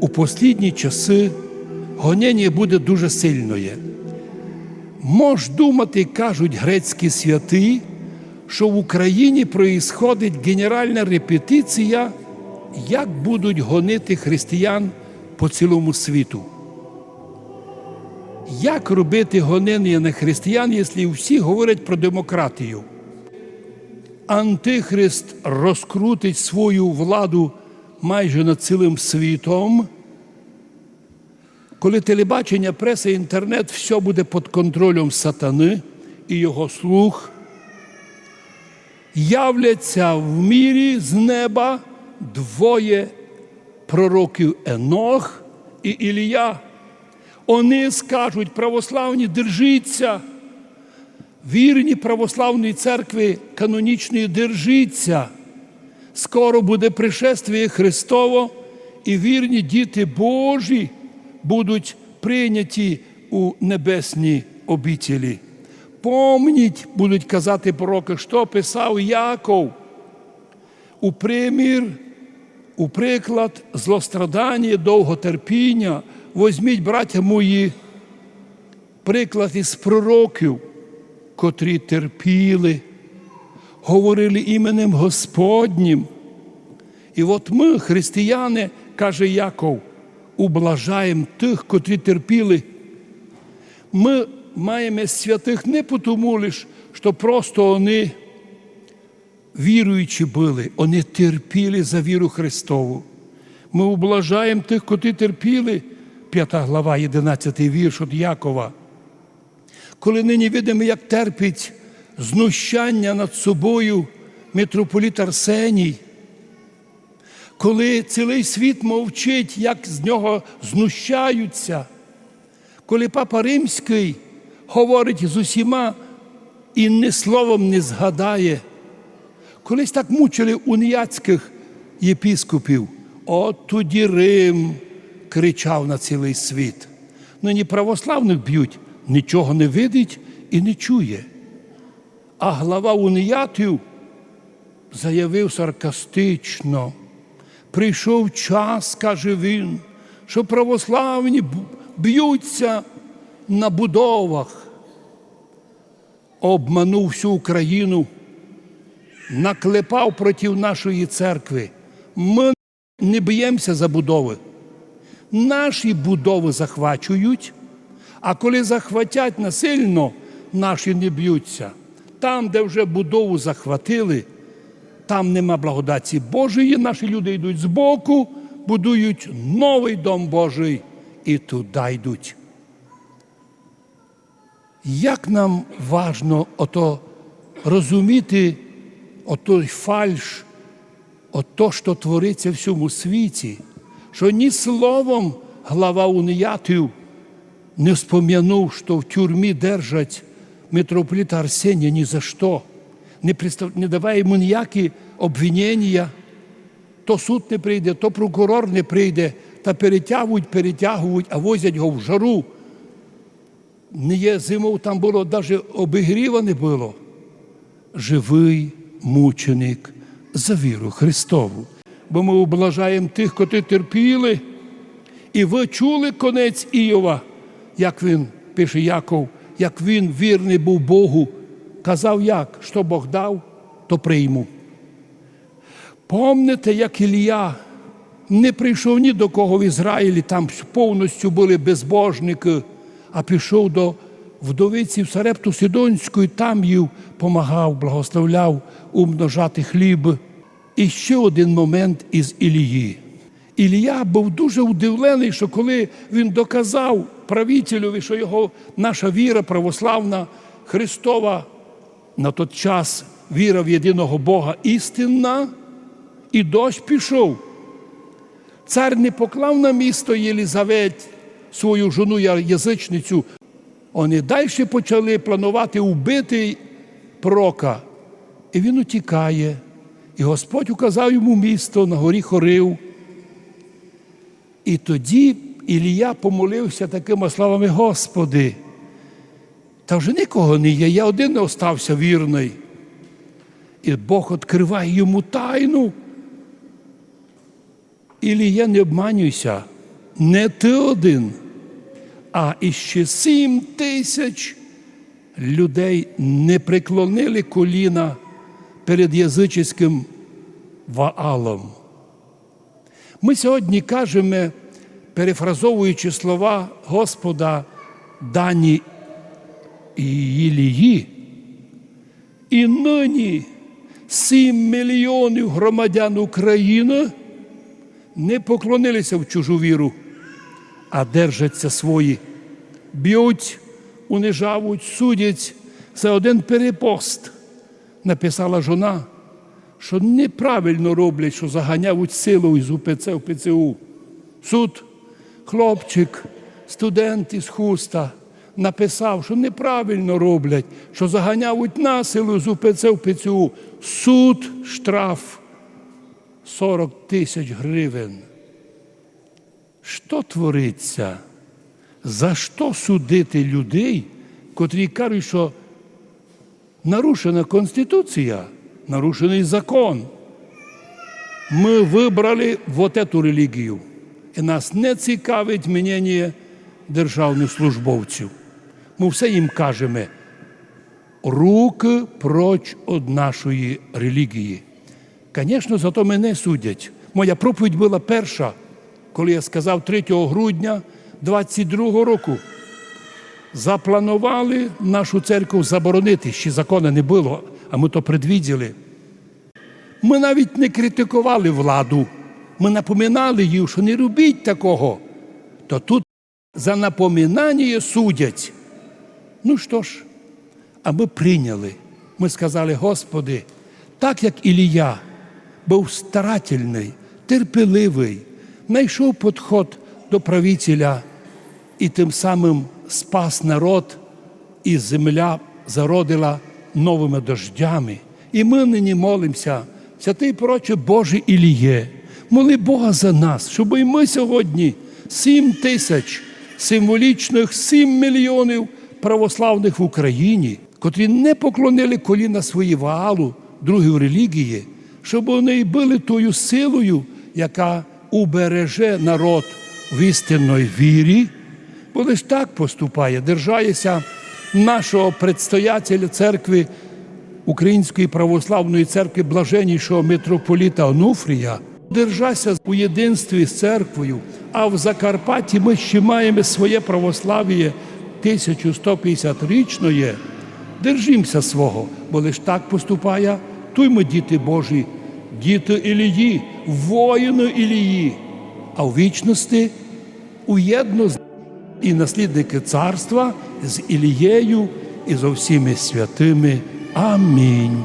у послідні часи гонення буде дуже сильне. Мож думати, кажуть грецькі святи, що в Україні проїсходить генеральна репетиція, як будуть гонити християн по цілому світу. Як робити гонення на християн, якщо всі говорять про демократію? Антихрист розкрутить свою владу майже над цілим світом. Коли телебачення, преса, інтернет, все буде під контролем сатани і його слуг, являться в мірі з неба двоє пророків Енох і Ілія. Вони скажуть православні, держіться, вірні православної церкви канонічної держіться. Скоро буде пришествие Христово, і вірні діти Божі будуть прийняті у небесні обітелі. Помніть, будуть казати пророки, що писав Яков у примір, у приклад злострадання, довготерпіння. Возьміть, браття мої, приклад із пророків, котрі терпіли, говорили іменем Господнім. І от ми, християни, каже Яков, ублажаємо тих, котрі терпіли. Ми маємо святих не тому лише, що просто вони віруючі були, вони терпіли за віру Христову. Ми ублажаємо тих, котрі терпіли, 5 глава, 11 вірш від Якова. Коли нині видимо, як терпить знущання над собою митрополіт Арсеній, коли цілий світ мовчить, як з нього знущаються, коли папа Римський говорить з усіма і ні словом не згадає, колись так мучили уніяцьких єпіскопів, от тоді Рим кричав на цілий світ. Нині православних б'ють, нічого не видить і не чує. А глава уніятів заявив саркастично. Прийшов час, каже він, що православні б'ються на будовах. Обманув всю Україну, наклепав проти нашої церкви. Ми не б'ємося за будови. Наші будови захвачують, а коли захватять насильно, наші не б'ються. Там, де вже будову захватили, там нема благодаті Божої, наші люди йдуть збоку, будують новий дом Божий і туди йдуть. Як нам важно ото розуміти отой фальш, ото, що твориться в цьому світі, що ні словом глава уніятів не спом'янув, що в тюрмі держать митрополита Арсенія ні за що, не, пристав... не даває йому ніякі обвинення, то суд не прийде, то прокурор не прийде, та перетягують, перетягують, а возять його в жару. Не є зимов, там було навіть обігріва не було. Живий мученик за віру Христову. Бо ми облажаємо тих, котрі терпіли, і ви чули конець Іова, як він, пише Яков, як він вірний був Богу, казав як, що Бог дав, то прийму. Помните, як Ілія не прийшов ні до кого в Ізраїлі, там повністю були безбожники, а пішов до вдовиці в Сарепту Сидонську, і там їв, помагав, благословляв умножати хліб. І ще один момент із Ілії. Ілія був дуже удивлений, що коли він доказав правителю, що його наша віра православна, Христова, на той час віра в єдиного Бога істинна, і дощ пішов. Цар не поклав на місто Єлізавет свою жону язичницю. Вони далі почали планувати вбити пророка. І він утікає. І Господь указав йому місто на горі Хорив. І тоді Ілія помолився такими словами, Господи, та вже нікого не є, я один не остався вірний. І Бог відкриває йому тайну. Ілія, не обманюйся, не ти один, а іще сім тисяч людей не преклонили коліна перед язичським Ваалом. Ми сьогодні кажемо, перефразовуючи слова Господа Дані Ілії, і нині сім мільйонів громадян України не поклонилися в чужу віру, а держаться свої, б'ють, унижають, судять за один перепост. Написала жона, що неправильно роблять, що заганяють силу із УПЦ в ПЦУ. Суд, хлопчик, студент із хуста написав, що неправильно роблять, що заганяють насилу з УПЦ в ПЦУ. Суд, штраф 40 тисяч гривень. Що твориться? За що судити людей, котрі кажуть, що нарушена Конституція, нарушений закон? Ми вибрали вот эту релігію. І нас не цікавить мнення державних службовців. Ми все їм кажемо. Руки проч від нашої релігії. Звісно, зато мене судять. Моя проповідь була перша, коли я сказав 3 грудня 22-го року. Запланували нашу церкву заборонити, ще закону не було, а ми то предвіділи. Ми навіть не критикували владу. Ми напоминали їй, що не робіть такого. То тут за напоминання судять. Ну що ж, а ми прийняли. Ми сказали, Господи, так як Ілія був старательний, терпеливий, знайшов підход до правителя і тим самим спас народ, і земля зародила новими дождями. І ми нині молимося, святий проче Боже Іліє, моли Бога за нас, щоб і ми сьогодні сім тисяч символічних сім мільйонів православних в Україні, котрі не поклонили коліна свої ваалу, другої релігії, щоб вони були тою силою, яка убереже народ в істинної вірі, бо лише так поступає, держається нашого предстоятеля церкви Української православної церкви блаженнішого митрополіта Онуфрія. Держася у єдинстві з церквою, а в Закарпатті ми ще маємо своє православ'я 1150-річної. Держімося свого, бо лиш так поступає, той ми діти Божі, діти Ілії, воїни Ілії, а в вічності уєдно з- і наслідники царства з Ілією і зо всіми святими. Амінь.